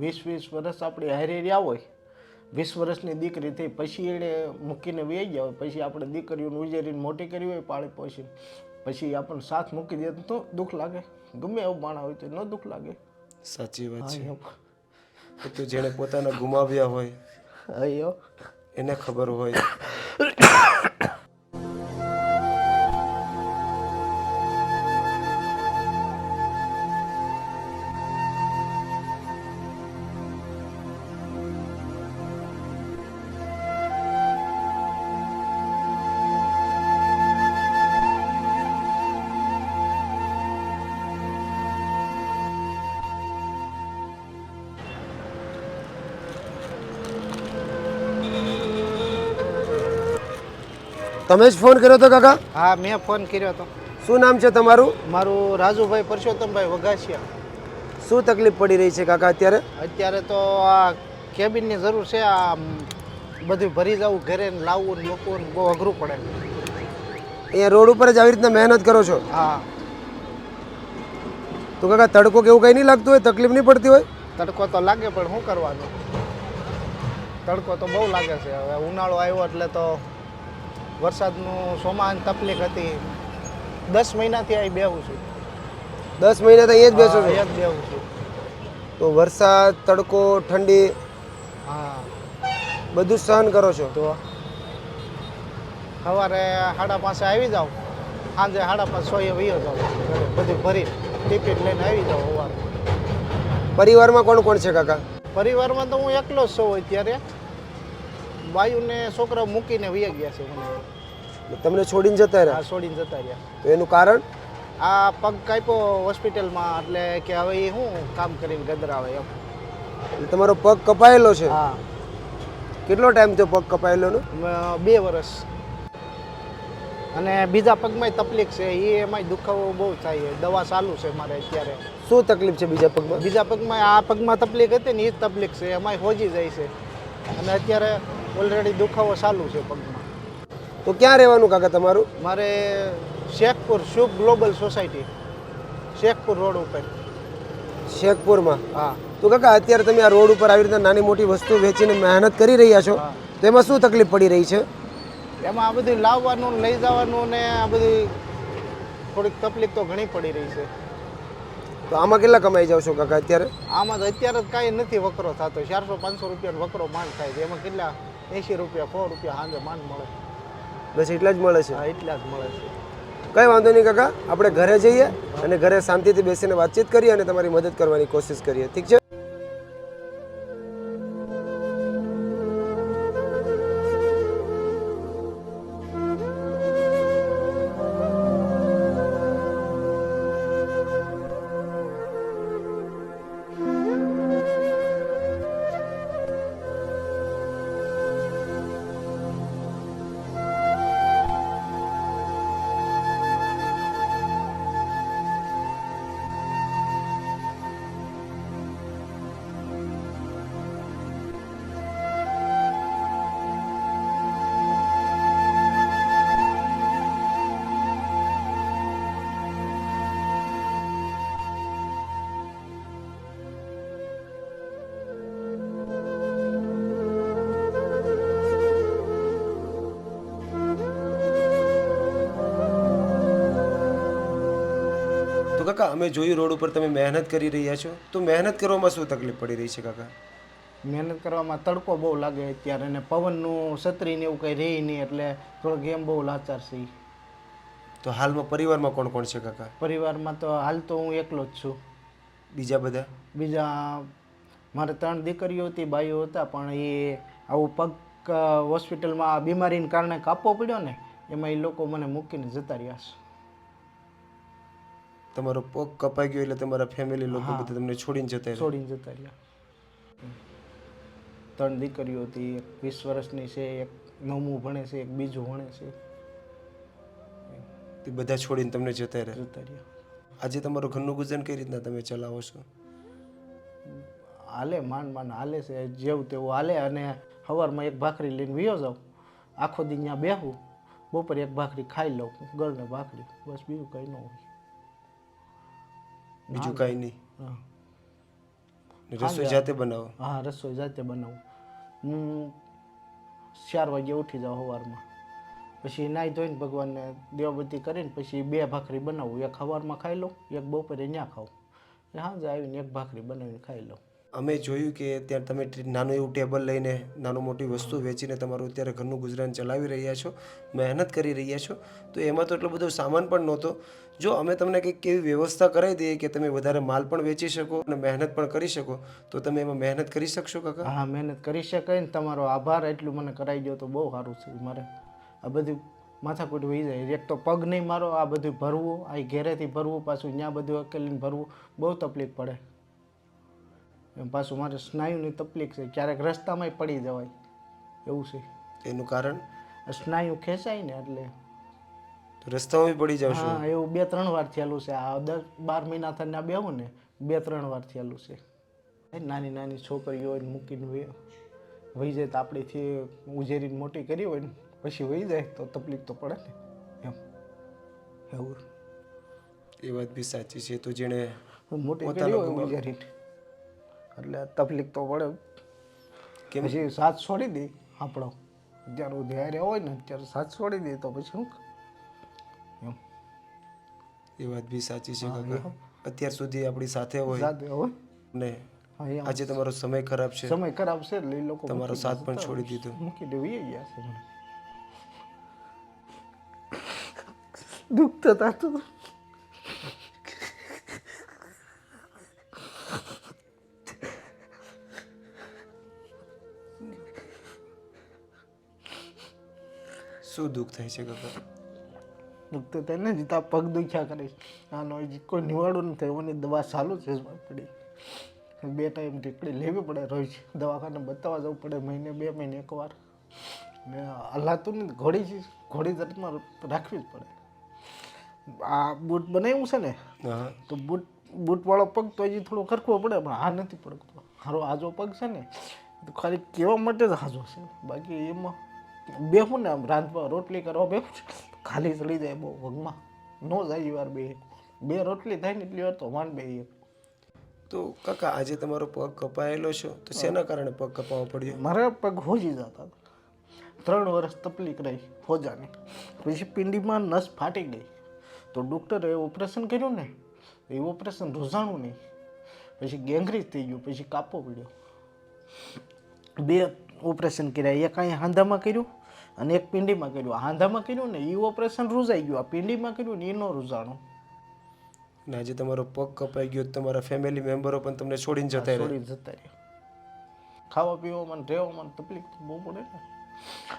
વીસ વીસ વર્ષ આપણે હારે રહ્યા હોય વીસ વર્ષની દીકરી થઈ પછી એણે મૂકીને વહી ગયા હોય પછી આપણે દીકરીઓને ઉજેરીને મોટી કરી હોય પાળી પછી પછી આપણને સાથ મૂકી દે તો દુઃખ લાગે. ગમે એવું માણા હોય તો ન દુઃખ લાગે. સાચી વાત છે. તો જેણે પોતાના ગુમાવ્યા હોય અયો એને ખબર હોય. તમે જ ફોન કર્યો હતો કાકા? હા મેં ફોન કર્યો હતો શું નામ છે તમારું? મારું રાજુભાઈ પરસોત્તમભાઈ વઘાસિયા. શું તકલીફ પડી રહી છે કાકા અત્યારે? અત્યારે તો આ કેબિનની જરૂર છે આ બધું ભરી જવું ઘરે લાવવું ને મૂકવું ને બહુ અઘરું પડે. અહીંયા રોડ ઉપર જ આવી રીતના મહેનત કરો છો? હા. તો કાકા તડકો કે એવું કંઈ નહીં લાગતું હોય? તકલીફ નહીં પડતી હોય? તડકો તો લાગે પણ શું કરવાનું? તડકો તો બહુ લાગે છે. હવે ઉનાળો આવ્યો એટલે તો વરસાદનું સોમાન તકલીફ હતી. દસ મહિનાથી અહીં બેહું છું. દસ મહિના તો અહીંયા જ બેસો છો? અહીંયા જ બેહું છું. તો વરસાદ તડકો ઠંડી હા. બધું સહન કરો છો? તો સવારે સાડા પાંચે આવી જાઉં. સાંજે સાડા પાંચ સોએ વયો ઘરે બધું ભરી ટિકિટ લઈને આવી જાઉં સવારે પરિવારમાં કોણ કોણ છે કાકા? પરિવારમાં તો હું એકલો જ છું અત્યારે. બાયુને છોકરા મૂકીને વહી ગયા છે મને. તમને છોડીને જતા આ રહ્યા છોડીને જતા રહ્યા. તો એનું કારણ? આ પગ કાપ્યો હોસ્પિટલમાં એટલે કે હવે એ શું કામ કરીને ગદરાવે એમ. તમારો પગ કપાયેલો છે? હા. કેટલો ટાઈમ થયો પગ કપાયેલો બે વર્ષ અને બીજા પગમાંય તકલીફ છે એ એમાંય દુખાવો બહુ થાય છે. દવા ચાલુ છે મારે અત્યારે. શું તકલીફ છે બીજા પગમાં? બીજા પગમાં આ પગમાં તકલીફ હતી ને એ જ તકલીફ છે એમાંય હોજી જાય છે. અને અત્યારે ઓલરેડી દુખાવો ચાલુ છે પગમાં. તો ક્યાં રહેવાનું કાકા તમારું? મારે Shekhpur Shubh global society Shekhpur road ઉપર. શેખપુરમાં? હા. તો કાકા અત્યારે તમે આ રોડ ઉપર આવી રીતે નાની મોટી વસ્તુ વેચીને મહેનત કરી રહ્યા છો. તો એમાં શું તકલીફ પડી રહી છે? એમાં આ બધું લાવવાનું લઈ જવાનું ને આ બધી થોડીક તકલીફ તો ઘણી પડી રહી છે. તો આમાં કેટલા કમાઈ જાવ છો કાકા અત્યારે? આમાં તો અત્યારે જ કાંઈ નથી વકરો થતો. ચારસો પાંચસો રૂપિયાનો વકરો માંડ થાય છે. એમાં કેટલા એંશી રૂપિયા સો રૂપિયા સાંજે માંડ મળે. બસ એટલા જ મળે છે? હા એટલા જ મળે છે. કઈ વાંધો નહીં કાકા આપણે ઘરે જઈએ અને ઘરે શાંતિથી બેસીને વાતચીત કરીએ અને તમારી મદદ કરવાની કોશિશ કરીએ. ઠીક છે? કાકા અમે જોયું રોડ ઉપર તમે મહેનત કરી રહ્યા છો. તો મહેનત કરવામાં શું તકલીફ પડી રહી છે કાકા? મહેનત કરવામાં તડકો બહુ લાગે અત્યારે ને પવનનું છત્રીને એવું કંઈ રહે નહીં એટલે થોડો ગેમ બહુ લાચાર છે. તો હાલમાં પરિવારમાં કોણ કોણ છે કાકા? પરિવારમાં તો હાલ તો હું એકલો જ છું. બીજા બધા? બીજા મારે ત્રણ દીકરીઓ હતી બાઈઓ હતા પણ એ આવું પગ હોસ્પિટલમાં આ બીમારીને કારણે કાપવો પડ્યો ને એમાં એ લોકો મને મૂકીને જતા રહ્યા છે. તમારો પગ કપાઈ ગયો એટલે તમારા ફેમિલી લોકો બધા તમને છોડીને જતા છોડીને જતા રહ્યા. ત્રણ દીકરીઓ હતી એક વીસ વર્ષની છે એક નવમું ભણે છે એક બીજું ભણે છે. તે બધા છોડીને તમને જતા રહ્યા. જતા રહ્યા. આજે તમારું ઘરનું ગુજન કઈ રીતના તમે ચલાવો છો? હાલે માંડ માંડ હાલે છે જેવું તેવું હાલે. અને સવારમાં એક ભાખરી લઈને વિયો જાઉં. આખો દી ત્યાં બેહું. બપોરે એક ભાખરી ખાઈ લઉં. ગળને ભાખરી. બસ બીજું કંઈ ન હોય. બીજું કાંઈ નહીં. રસોઈ જાતે બનાવો. હા રસોઈ જાતે બનાવું. હું ચાર વાગે ઉઠી જાઉં સવારમાં પછી નાહી ધોઈને ભગવાનને દેવબત્તી કરીને પછી બે ભાખરી બનાવું. એક સવારમાં ખાઈ લઉં એક બપોરે ત્યાં ખાઉં. સાંજે આવીને એક ભાખરી બનાવીને ખાઈ લઉં. અમે જોયું કે ત્યાં તમે નાનું એવું ટેબલ લઈને નાનું મોટી વસ્તુ વેચીને તમારું અત્યારે ઘરનું ગુજરાન ચલાવી રહ્યા છો, મહેનત કરી રહ્યા છો, તો એમાં તો એટલો બધો સામાન પણ નહોતો. જો અમે તમને કંઈક એવી વ્યવસ્થા કરાવી દઈએ કે તમે વધારે માલ પણ વેચી શકો અને મહેનત પણ કરી શકો, તો તમે એમાં મહેનત કરી શકશો કાકા? હા, મહેનત કરી શકાય ને તમારો આભાર એટલું મને કરાવી દો તો બહુ સારું છે મારે. આ બધું માથાકૂટ વહી જાય. એક તો પગ નહીં મારો, આ બધું ભરવું, આ ઘેરેથી ભરવું, પાછું ત્યાં બધું અકેલીને ભરવું, બહુ તકલીફ પડે. પાછું મારે સ્નાયુની તકલીફ છે ક્યારેક રસ્તામાંય પડી જવાય. એવું છે. એનું કારણ? સ્નાયુ ખેંચાય ને એટલે. રસ્તામાં પડી જાવ હા એવું બે ત્રણ વાર થયેલું છે. આ દસ બાર મહિના થઈને આ બેહું ને બે ત્રણ વાર થયેલું છે. નાની નાની છોકરીઓ હોય મૂકીને વહી જાય તો આપણેથી ઉજેરીને મોટી કરી હોય ને પછી વહી જાય તો તકલીફ તો પડે ને. એમ. એવું. એ વાત બી સાચી છે. તો જેણે મોટી કરી હોય ઉજેરીને. એટલે તકલીફ તો પડે. કે પછી સાથ છોડી દે આપણો. જ્યારે ઉધારે હોય ને ત્યારે સાથ છોડી દે તો પછી શું? એ વાત બી સાચી છે કાકા. અત્યાર સુધી આપણી સાથે હોય સાથે હોય? ને આજે તમારો સમય ખરાબ છે. સમય ખરાબ છે એટલે લોકો તમારો સાથ પણ છોડી દીધો. મૂકી દેવી ગયા છે દુઃખ તો થતું શું દુઃખ થાય છે કાકા? દુઃખ તો તેને જીતા પગ દુખ્યા કરે છે. આનો કોઈ નિવાડો નથી થયો એની દવા ચાલુ છે પડી. બે ટાઈમ ટીકડી લેવી પડે રોજ. દવાખાને બતાવવા જવું પડે મહિને બે મહિને એકવાર ને હલાતું ને ઘોડી ઘોડી તરફમાં રાખવી જ પડે. આ બૂટ બનાવ્યું છે ને તો બૂટ બૂટવાળો પગ તો હજી થોડો ખરખવો પડે પણ આ નથી પડતો. હારો આજો પગ છે ને તો ખાલી કહેવા માટે જ હાજો છે. બાકી એમાં બેહું ને આમ રાંધવા રોટલી કરવા બેહું ખાલી ચડી જાય બહુ વગમાં નો જાય વાર બે. બે રોટલી થાય ને એટલી વાર તો માંડ બે તો કાકા આજે તમારો પગ કપાયેલો છો તો શેના કારણે પગ કપાવવો પડ્યો? મારા પગ હોજી જતા ત્રણ વર્ષ તકલીફ રહી હોજાની. પછી પિંડીમાં નસ ફાટી ગઈ. તો ડૉક્ટરે ઓપરેશન કર્યું ને એ ઓપરેશન રોજાણું નહીં. પછી ગેંગરીજ થઈ ગયું પછી કાપો પડ્યો. બે ઓપરેશન કર્યા એક અહીંયા હાંધામાં કર્યું અને એક પિંડીમાં કર્યું. આંધામાં હાંધામાં કર્યું ને એ ઓપરેશન રૂઝાઈ ગયું. આ પિંડીમાં કર્યું ને એનો રૂઝાણું. ને આજે તમારો પગ કપાઈ ગયો તો તમારા ફેમિલી મેમ્બરો પણ તમને છોડીને જતા છોડીને જતા રહ્યા. ખાવા પીવામાં રહેવામાં તકલીફ તો બહુ પડે ને.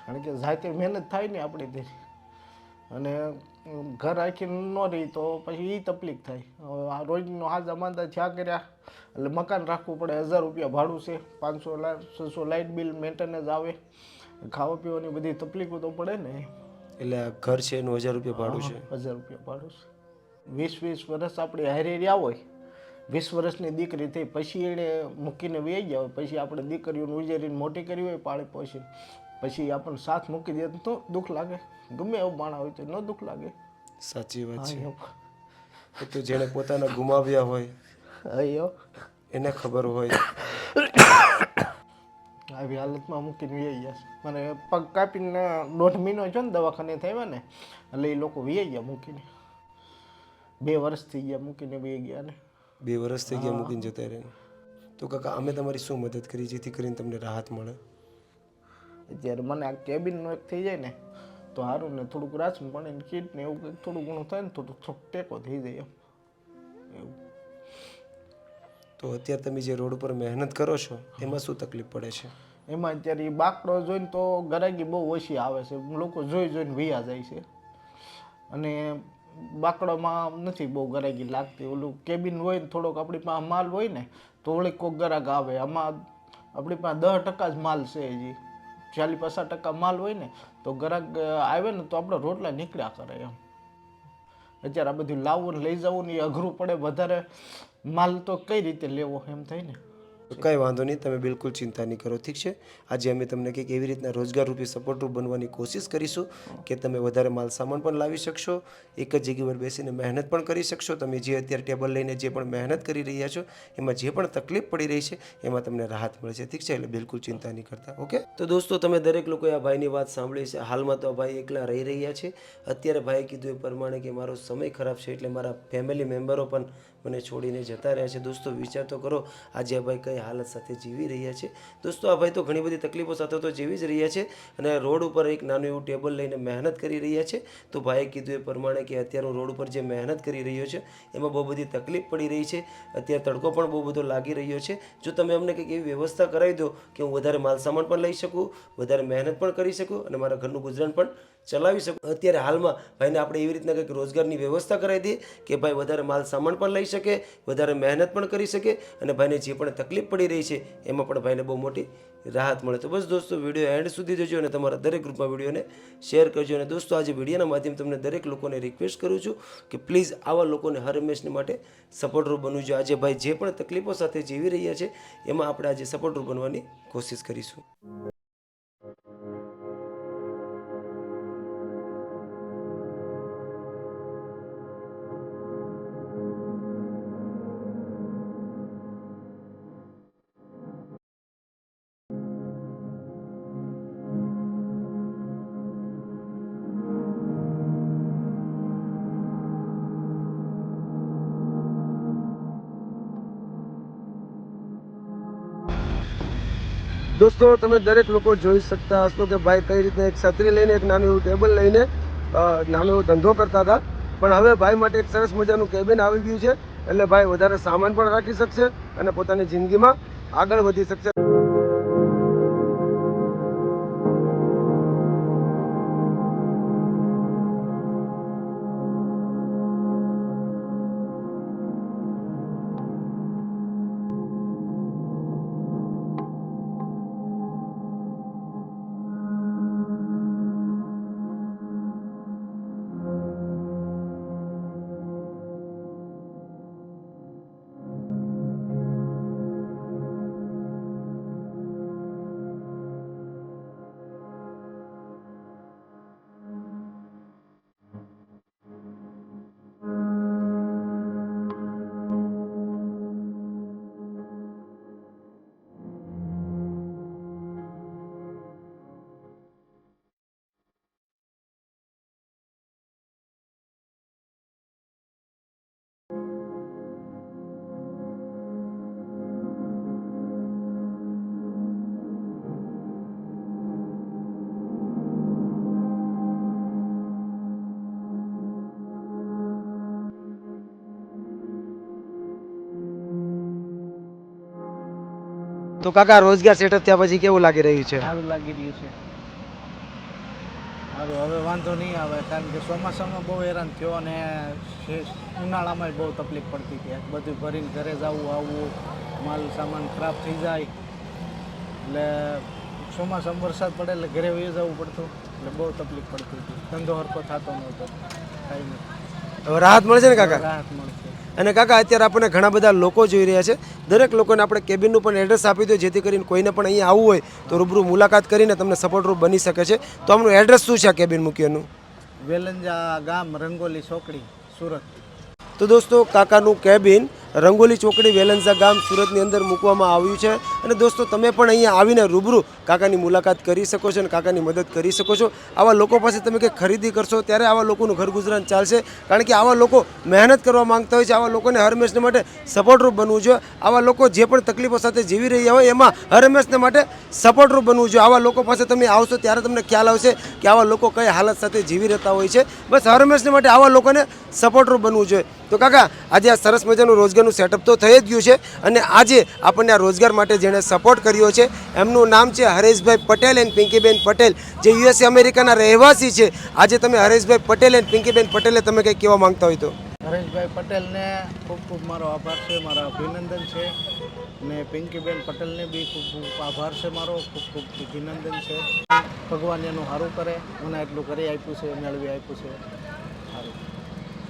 કારણ કે જાતે મહેનત થાય ને આપણી અને ઘર રાખીને ન રહી તો પછી એ તકલીફ થાય. હવે આ રોજનો હાજા અમાનતા થયા કર્યા. એટલે મકાન રાખવું પડે. હજાર રૂપિયા ભાડું છે. પાંચસો છસો લાઇટ બિલ મેન્ટેનન્સ આવે. ખાવા પીવાની બધી તકલીફો તો પડે ને. એટલે આ ઘર છે એનું હજાર રૂપિયા ભાડું છે. હજાર રૂપિયા ભાડું છે. વીસ વીસ વર્ષ આપણે હારે રહ્યા હોય વીસ વર્ષની દીકરી થઈ પછી એણે મૂકીને વહી ગયા હોય પછી આપણે દીકરીઓને ઉજેરીને મોટી કરી હોય પાળી પછી પછી આપણને સાથ મૂકી દે તો દુઃખ લાગે. ગમે એવું માણા હોય તો ન દુઃખ લાગે. સાચી વાત છે. તો જેણે પોતાના ગુમાવ્યા હોય એને ખબર હોય. આવી હાલતમાં મૂકીને વ્યાઈ ગયા છે. મને પગ કાપીને દોઢ મહિનો છે ને દવાખાને થયા ને એટલે એ લોકો વ્યાઈ ગયા મૂકીને. બે વર્ષ થઈ ગયા મૂકીને વહી ગયા ને. બે વર્ષ થઈ ગયા મૂકીને જતા રહે તો કાકા અમે તમારી શું મદદ કરી જેથી કરીને તમને રાહત મળે? જ્યારે મને આ કેબિનનો એક થઈ જાય ને તો સારું ને થોડુંક રાચું પણ એને કીટ ને એવું કંઈક થોડું ઘણું થાય ને થોડુંક થોડુંક ટેકો થઈ જાય એવું. તો અત્યારે તમે જે રોડ પર મહેનત કરો છો એમાં શું તકલીફ પડે છે? એમાં અત્યારે એ બાકડો જોઈને તો ગરાગી બહુ ઓછી આવે છે. લોકો જોઈ જોઈને વૈયા જાય છે. અને બાકડામાં નથી બહુ ગરાગી લાગતી. ઓલું કેબિન હોય ને થોડોક આપણી પાસે માલ હોય ને, તો વળી કોક ગરાગ આવે. આમાં આપણી પાસે દસ ટકા જ માલ છે હજી. ચાલીસ પચાસ ટકા માલ હોય ને, તો ગરાગ આવે ને તો આપણે રોટલા નીકળ્યા કરે એમ. અત્યારે આ બધું લાવવું લઈ જવું ને એ અઘરું પડે. વધારે માલ તો કઈ રીતે લેવો એમ થાય ને? કંઈ વાંધો નહીં, તમે બિલકુલ ચિંતા નહીં કરો, ઠીક છે? આજે અમે તમને કંઈક એવી રીતના રોજગારરૂપી સપોર્ટરૂપ બનવાની કોશિશ કરીશું કે તમે વધારે માલ સામાન પણ લાવી શકશો, એક જ જગ્યા પર બેસીને મહેનત પણ કરી શકશો, તમે જે અત્યારે ટેબલ લઈને જે પણ મહેનત કરી રહ્યા છો, એમાં જે પણ તકલીફ પડી રહી છે, એમાં તમને રાહત મળે છે, ઠીક છે? એટલે બિલકુલ ચિંતા નહીં કરતા, ઓકે? તો દોસ્તો, તમે દરેક લોકોએ આ ભાઈની વાત સાંભળી છે, હાલમાં તો આ ભાઈ એકલા રહી રહ્યા છે. અત્યારે ભાઈએ કીધું એ પ્રમાણે કે મારો સમય ખરાબ છે, એટલે મારા ફેમિલી મેમ્બરો પણ મને છોડીને જતા રહ્યા છે. દોસ્તો, વિચાર તો કરો, આજે ભાઈ કઈ હાલત સાથે જીવી રહ્યા છે. દોસ્તો, આ ભાઈ તો ઘણી બધી તકલીફો સાથે તો જીવી જ રહ્યા છે અને રોડ ઉપર એક નાનું એવું ટેબલ લઈને મહેનત કરી રહ્યા છે. તો ભાઈએ કીધું એ પ્રમાણે કે અત્યારે હું રોડ ઉપર જે મહેનત કરી રહ્યો છે, એમાં બહુ બધી તકલીફ પડી રહી છે. અત્યારે તડકો પણ બહુ બધો લાગી રહ્યો છે. જો તમે અમને કંઈક એવી વ્યવસ્થા કરાવી દો કે હું વધારે માલ સામાન પણ લઈ શકું, વધારે મહેનત પણ કરી શકું અને મારા ઘરનું ગુજરાન પણ ચલાવી શકું? અત્યારે હાલમાં ભાઈને આપણે એવી રીતના કંઈક રોજગારની વ્યવસ્થા કરાવી દઈએ કે ભાઈ વધારે માલ સામાન પણ લઈ શકે, વધારે મહેનત પણ કરી શકે અને ભાઈને જે પણ તકલીફ પડી રહી છે એમાં પણ ભાઈને બહુ મોટી રાહત મળે. તો બસ દોસ્તો, વીડિયો એન્ડ સુધી જોજો અને તમારા દરેક ગ્રુપમાં વિડીયોને શેર કરજો. અને દોસ્તો, આજે વિડીયોના માધ્યમ તમને દરેક લોકોને રિક્વેસ્ટ કરું છું કે પ્લીઝ આવા લોકોને હર હંમેશને માટે સપોર્ટરૂપ બનવું જોઈએ. આજે ભાઈ જે પણ તકલીફો સાથે જીવી રહ્યા છે, એમાં આપણે આજે સપોર્ટરૂપ બનવાની કોશિશ કરીશું. દોસ્તો, તમે દરેક લોકો જોઈ શકતા હશો કે ભાઈ કઈ રીતે એક છત્રી લઈને એક નાનું એવું ટેબલ લઈને નાનો એવો ધંધો કરતા હતા. પણ હવે ભાઈ માટે એક સરસ મજાનું કેબિન આવી ગયું છે. એટલે ભાઈ વધારે સામાન પણ રાખી શકશે અને પોતાની જિંદગીમાં આગળ વધી શકશે. તો કાકા રોજગાર સેટઅપ થયા પછી કેવું લાગી રહ્યું છે? સારું લાગી રહ્યું છે. સારું હવે વાંધો નહીં આવે કારણ કે ચોમાસામાં બહુ હેરાન થયો અને ઉનાળામાં બહુ તકલીફ પડતી હતી. બધું ભરીને ઘરે જવું આવવું માલ સામાન ખરાબ થઈ જાય. એટલે ચોમાસામાં વરસાદ પડે એટલે ઘરે વહી જવું પડતું એટલે બહુ તકલીફ પડતી હતી. ધંધો હરકો થતો નહોતો. કાંઈ નહીં. હવે રાહત મળશે ને કાકા? રાહત મળશે. અને કાકા અત્યારે આપણને ઘણા બધા લોકો જોઈ રહ્યા છે. દરેક લોકોને આપણે કેબિનનું પણ એડ્રેસ આપી દો જેથી કરીને કોઈને પણ અહીંયા આવવું હોય તો રૂબરૂ મુલાકાત કરીને તમને સપોર્ટરૂપ બની શકે છે. તો આમનું એડ્રેસ શું છે આ કેબિન મૂક્યાનું વેલંજા ગામ રંગોલી ચોકડી સુરત. તો દોસ્તો કાકાનું કેબિન રંગોલી ચોકડી વેલંસા ગામ સુરતની અંદર મૂકવામાં આવ્યું છે. અને દોસ્તો, તમે પણ અહીંયા આવીને રૂબરૂ કાકાની મુલાકાત કરી શકો છો અને કાકાની મદદ કરી શકો છો. આવા લોકો પાસે તમે કંઈક ખરીદી કરશો, ત્યારે આવા લોકોનું ઘર ગુજરાન ચાલશે. કારણ કે આવા લોકો મહેનત કરવા માંગતા હોય છે, આવા લોકોને હરમેશને માટે સપોર્ટરૂપ બનવું જોઈએ. આવા લોકો જે પણ તકલીફો સાથે જીવી રહ્યા હોય, એમાં હર હંમેશને માટે સપોર્ટરૂપ બનવું જોઈએ. આવા લોકો પાસે તમે આવશો, ત્યારે તમને ખ્યાલ આવશે કે આવા લોકો કઈ હાલત સાથે જીવી રહેતા હોય છે. બસ હરમેશને માટે આવા લોકોને સપોર્ટરૂપ બનવું જોઈએ. તો કાકા, આજે આ સરસ મજાનું રોજગારનું સેટઅપ તો થઈ જ ગયું છે અને આજે આપણને આ રોજગાર માટે જેણે સપોર્ટ કર્યો છે એમનું નામ છે હરેશભાઈ પટેલ એન્ડ પિંકીબેન પટેલ જે યુએસએ અમેરિકાના રહેવાસી છે. આજે તમે હરેશભાઈ પટેલ એન્ડ પિંકીબેન પટેલે તમે કંઈક કહેવા માંગતા હોય તો. હરેશભાઈ પટેલને ખૂબ ખૂબ મારો આભાર છે મારા અભિનંદન છે. ને પિંકીબેન પટેલને બી ખૂબ ખૂબ આભાર છે મારો ખૂબ ખૂબ અભિનંદન છે. ભગવાન એનું સારું કરે મને એટલું કરી આપ્યું છે મેળવી આપ્યું છે.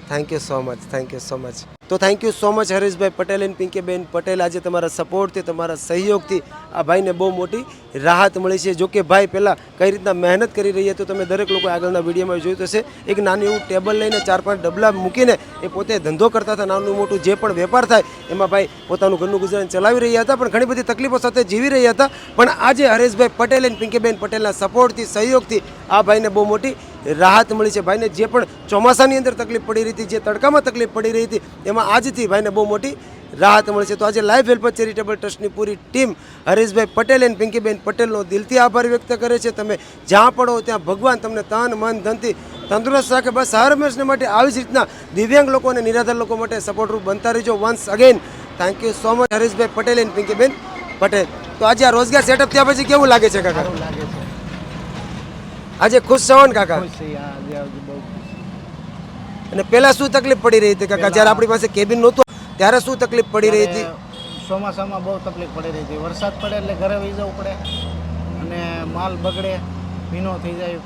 Thank you so much thank you so much તો thank you so much Hareshbhai Patel and Pinkiben Patel. આજે તમારા સપોર્ટથી તમારા સહયોગથી આ ભાઈને બહુ મોટી રાહત મળી છે. જો કે ભાઈ પહેલાં કઈ રીતના મહેનત કરી રહી હતી તમે દરેક લોકો આગળના વિડીયોમાં જોયું હશે. એક નાનું એવું ટેબલ લઈને ચાર પાંચ ડબલા મૂકીને એ પોતે ધંધો કરતા હતા. નાનું મોટું જે પણ વેપાર થાય, એમાં ભાઈ પોતાનું ઘરનું ગુજરાન ચલાવી રહ્યા હતા. પણ ઘણી બધી તકલીફો સાથે જીવી રહ્યા હતા. પણ આજે હરેશભાઈ પટેલ એન્ડ પિંકીબેન પટેલના સપોર્ટથી સહયોગથી આ ભાઈને બહુ મોટી રાહત મળી છે. ભાઈને જે પણ ચોમાસાની અંદર તકલીફ પડી રહી હતી, જે તડકામાં તકલીફ પડી રહી હતી, એમાં આજથી ભાઈને બહુ મોટી રાહત મળે છે. તો આજે લાઈફ હેલ્પર ચેરિટેબલ ટ્રસ્ટની પૂરી ટીમ હરેશભાઈ પટેલ અને પિંકીબેન પટેલનો દિલથી આભાર વ્યક્ત કરે છે. તમે જ્યાં પડો ત્યાં ભગવાન તમને તન, મન, ધનથી તંદુરસ્ત રાખે. બસ હર હંમેશને માટે આવી જ રીતના દિવ્યાંગ લોકો અને નિરાધાર લોકો માટે સપોર્ટરૂપ બનતા રહેજો. Once again thank you so much Hareshbhai Patel and Pinkiben Patel. તો આજે આ રોજગાર સેટઅપ થયા પછી કેવું લાગે છે, કાકા? લાગે છે આજે ખુશ છો ને કાકા? અને પહેલા શું તકલીફ પડી રહી હતી કાકા? જ્યારે આપણી પાસે કેબિન નહોતું ત્યારે શું તકલીફ પડી રહી હતી? ચોમાસામાં બહુ તકલીફ પડી રહી હતી. વરસાદ પડે એટલે ઘરે વહી જવું પડે અને માલ બગડે ભીનો થઈ જાય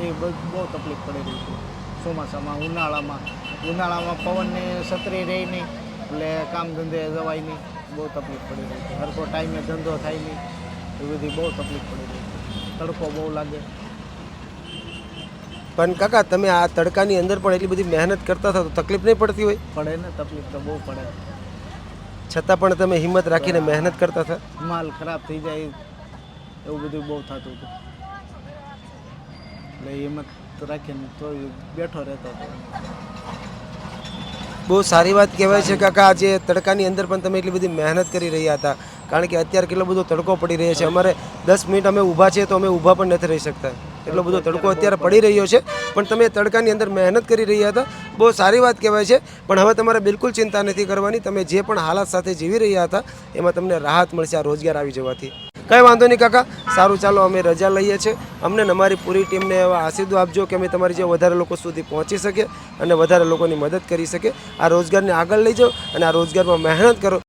એ બહુ બહુ તકલીફ પડી રહી હતી ચોમાસામાં ઉનાળામાં. ઉનાળામાં પવનની છત્રી રહી નહીં એટલે કામ ધંધે જવાય નહીં. બહુ તકલીફ પડી રહી હતી. હરકો ટાઈમે ધંધો થાય નહીં. એ બધી બહુ તકલીફ પડી રહી હતી. તડકો બહુ લાગે. પણ કાકા તમે આ તડકાની અંદર પણ એટલી બધી મહેનત કરતા હતા તો તકલીફ નહીં પડતી હોય? પડે ને તકલીફ તો બહુ પડે. છતાં પણ તમે હિંમત રાખીને મહેનત કરતા હતા? માલ ખરાબ થઈ જાય એવું બધું બહુ થતું હતું. એટલે હિંમત રાખીને તો બેઠો રહેતો હતો. બહુ સારી વાત કહેવાય છે કાકા આજે તડકાની અંદર પણ તમે એટલી બધી મહેનત કરી રહ્યા હતા. કારણ કે અત્યારે કેટલો બધો તડકો પડી રહ્યો છે. અમારે દસ મિનિટ અમે ઊભા છીએ તો અમે ઊભા પણ નથી રહી શકતા. એટલો બધો તડકો અત્યારે પડી રહ્યો છે. પણ તમે તડકાની અંદર મહેનત કરી રહ્યા હતા. બહુ સારી વાત કહેવાય છે. પણ હવે તમારે બિલકુલ ચિંતા નથી કરવાની. તમે જે પણ હાલાત સાથે જીવી રહ્યા હતા, એમાં તમને રાહત મળશે આ રોજગાર આવી જવાથી. કંઈ વાંધો નહીં કાકા. સારું, ચાલો અમે રજા લઈએ છીએ. અમને અમારી પૂરી ટીમને એવા આશીર્વાદ આપજો કે અમે તમારી જે વધારે લોકો સુધી પહોંચી શકીએ અને વધારે લોકોની મદદ કરી શકીએ. આ રોજગારને આગળ લઈ જાઓ અને આ રોજગારમાં મહેનત કરો.